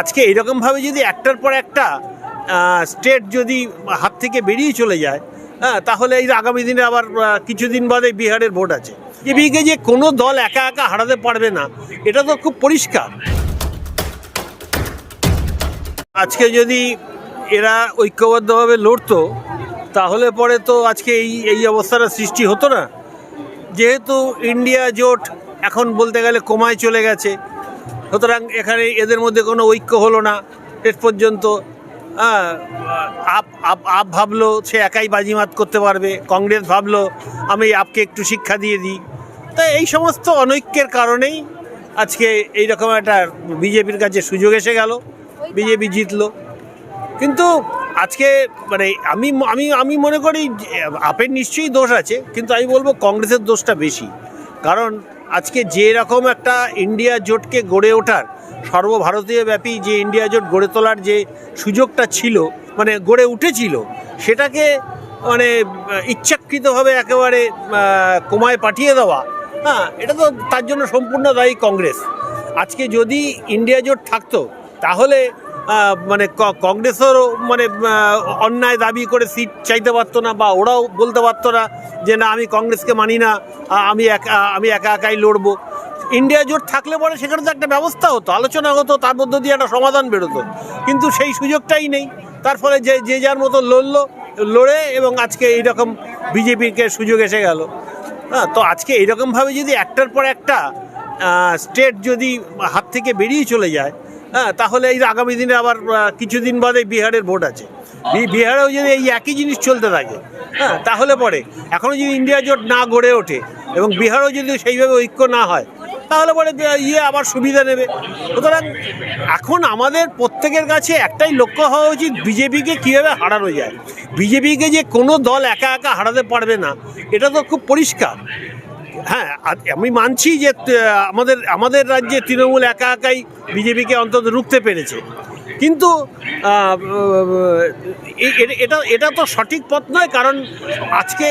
আজকে এইরকমভাবে যদি একটার পর একটা স্টেট যদি হাত থেকে বেরিয়ে চলে যায় হ্যাঁ তাহলে এই আগামী দিনে আবার কিছুদিন বাদে বিহারের ভোট আছে। বিজেপিকে যে কোনো দল একা একা হারাতে পারবে না, এটা তো খুব পরিষ্কার। আজকে যদি এরা ঐক্যবদ্ধভাবে লড়তো, তাহলে পরে তো আজকে এই এই অবস্থাটা সৃষ্টি হতো না। যেহেতু ইন্ডিয়া জোট এখন বলতে গেলে কমায় চলে গেছে সুতরাং এখানে এদের মধ্যে কোনো ঐক্য হলো না শেষ পর্যন্ত হ্যাঁ, আপ আপ আপ ভাবলো সে একাই বাজিমাত করতে পারবে কংগ্রেস ভাবলো আমি আপকে একটু শিক্ষা দিয়ে দিই। তা এই সমস্ত অনৈক্যের কারণেই আজকে এই রকম একটা বিজেপির কাছে সুযোগ এসে গেল বিজেপি জিতলো। কিন্তু আজকে মানে আমি আমি আমি মনে করি আপের নিশ্চয়ই দোষ আছে কিন্তু আমি বলব কংগ্রেসের দোষটা বেশি। কারণ আজকে যে রকম একটা ইন্ডিয়া জোটকে গড়ে ওঠার, সর্বভারতীয় ব্যাপী যে ইন্ডিয়া জোট গড়ে তোলার যে সুযোগটা ছিল মানে গড়ে উঠেছিল, সেটাকে মানে ইচ্ছাকৃতভাবে একেবারে কমায় পাঠিয়ে দেওয়া হ্যাঁ এটা তো তার জন্য সম্পূর্ণ দায়ী কংগ্রেস। আজকে যদি ইন্ডিয়া জোট থাকতো, তাহলে মানে কংগ্রেসেরও মানে অন্যায় দাবি করে সিট চাইতে পারতো না বা ওরাও বলতে পারতো না যে না, আমি কংগ্রেসকে মানি না আমি একা আমি একা একাই লড়বো। ইন্ডিয়া জোট থাকলে পরে সেখানে তো একটা ব্যবস্থা হতো, আলোচনা হতো, তার মধ্য দিয়ে একটা সমাধান বেরোতো। কিন্তু সেই সুযোগটাই নেই। তার ফলে যে যে যার মতো লড়লো, লড়ে এবং আজকে এইরকম বিজেপিকে সুযোগ এসে গেল। হ্যাঁ তো আজকে এইরকমভাবে যদি একটার পর একটা স্টেট যদি হাত থেকে বেরিয়ে চলে যায় হ্যাঁ তাহলে এই আগামী দিনে আবার কিছুদিন বাদে বিহারের ভোট আছে। বিহারেও যদি এই একই জিনিস চলতে থাকে হ্যাঁ তাহলে পরে। এখনও যদি ইন্ডিয়া জোট না গড়ে ওঠে এবং বিহারও যদি সেইভাবে ঐক্য না হয়, তাহলে পরে ইয়ে আবার সুবিধা নেবে। সুতরাং এখন আমাদের প্রত্যেকের কাছে একটাই লক্ষ্য হওয়া উচিত, বিজেপিকে কীভাবে হারানো যায়। বিজেপিকে যে কোনো দল একা একা হারাতে পারবে না, এটা তো খুব পরিষ্কার। হ্যাঁ আমি মানছি যে আমাদের আমাদের রাজ্যে তৃণমূল একা একাই বিজেপিকে অন্তত রুখতে পেরেছে। কিন্তু এটা এটা তো সঠিক পথ নয়, কারণ আজকে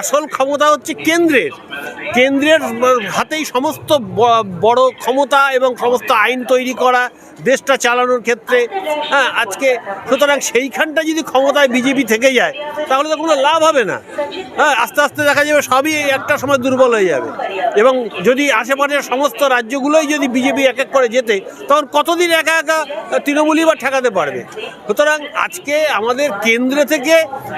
আসল ক্ষমতা হচ্ছে কেন্দ্রের। কেন্দ্রের হাতেই সমস্ত বড় ক্ষমতা এবং সমস্ত আইন তৈরি করা, দেশটা চালানোর ক্ষেত্রে হ্যাঁ আজকে সুতরাং সেইখানটা যদি ক্ষমতায় বিজেপি থেকে যায়, তাহলে তো কোনো লাভ হবে না। হ্যাঁ আস্তে আস্তে দেখা যাবে সবই একটা সময় দুর্বল হয়ে যাবে। এবং যদি আশেপাশের সমস্ত রাজ্যগুলোই যদি বিজেপি এক এক করে যেতে তখন কতদিন একা একা তৃণমূলই বা ঠেকাতে পারবে। সুতরাং আজকে আমাদের কেন্দ্রে থেকে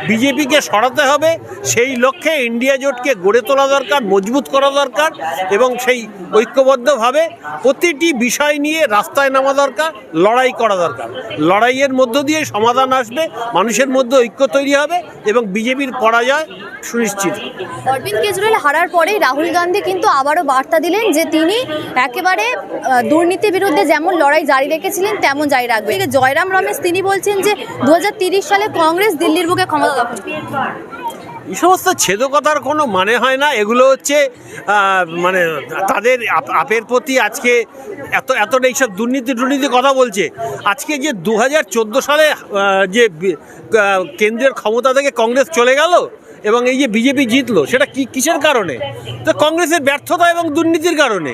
বিজেপিকে সরাতে হবে। সেই লক্ষ্যে ইন্ডিয়া জোটকে গড়ে তোলা দরকার, মজবুত করা দরকার এবং সেই ঐক্যবদ্ধভাবে প্রতিটি বিষয় নিয়ে রাস্তায় নামা দরকার, লড়াই করা দরকার। লড়াইয়ের মধ্য দিয়ে সমাধান আসবে, মানুষের মধ্যে ঐক্য তৈরি হবে এবং বিজেপির পরাজয় সুনিশ্চিত অরবিন্দ কেজরিওয়াল হারার পরেই রাহুল গান্ধী কিন্তু আবারও বার্তা দিলেন যে তিনি একেবারে দুর্নীতির বিরুদ্ধে যেমন লড়াই জারি রেখেছিলেন, তেমন জারি রাখবেন। এদিকে জয়রাম রমেশ, তিনি বলছেন যে দু সালে কংগ্রেস দিল্লির বুকে ক্ষমতা এই সমস্ত ছেদকতার কোনো মানে হয় না। এগুলো হচ্ছে মানে তাদের আপ- আপের প্রতি আজকে এত, এতটা এইসব দুর্নীতি দুর্নীতি কথা বলছে। আজকে যে দু হাজার চোদ্দ সালে যে কেন্দ্রের ক্ষমতা থেকে কংগ্রেস চলে গেল এবং এই যে বিজেপি জিতলো, সেটা কি, কিসের কারণে? তো কংগ্রেসের ব্যর্থতা এবং দুর্নীতির কারণে।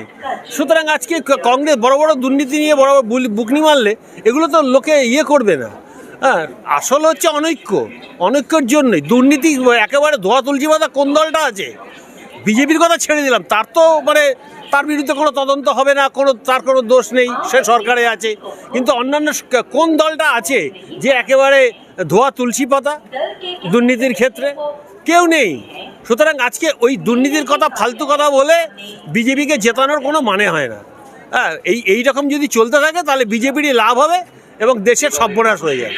সুতরাং আজকে কংগ্রেস বড় বড় দুর্নীতি নিয়ে বড় বড় বুকনি মারলে, এগুলো তো লোকে ইয়ে করবে না। হ্যাঁ আসল হচ্ছে অনৈক্য। অনৈক্যর জন্যই। দুর্নীতি একেবারে ধোয়া তুলসী পাতা কোন দলটা আছে? বিজেপির কথা ছেড়ে দিলাম। তার তো মানে তার বিরুদ্ধে কোনো তদন্ত হবে না, কোনো, তার কোনো দোষ নেই, সে সরকারে আছে। কিন্তু অন্যান্য কোন দলটা আছে যে একেবারে ধোয়া তুলসী পাতা দুর্নীতির ক্ষেত্রে? কেউ নেই। সুতরাং আজকে ওই দুর্নীতির কথা, ফালতু কথা বলে বিজেপিকে জেতানোর কোনো মানে হয় না। হ্যাঁ এই এই রকম যদি চলতে থাকে, তাহলে বিজেপিরই লাভ হবে এবং দেশের সর্বনাশ হয়ে যাবে।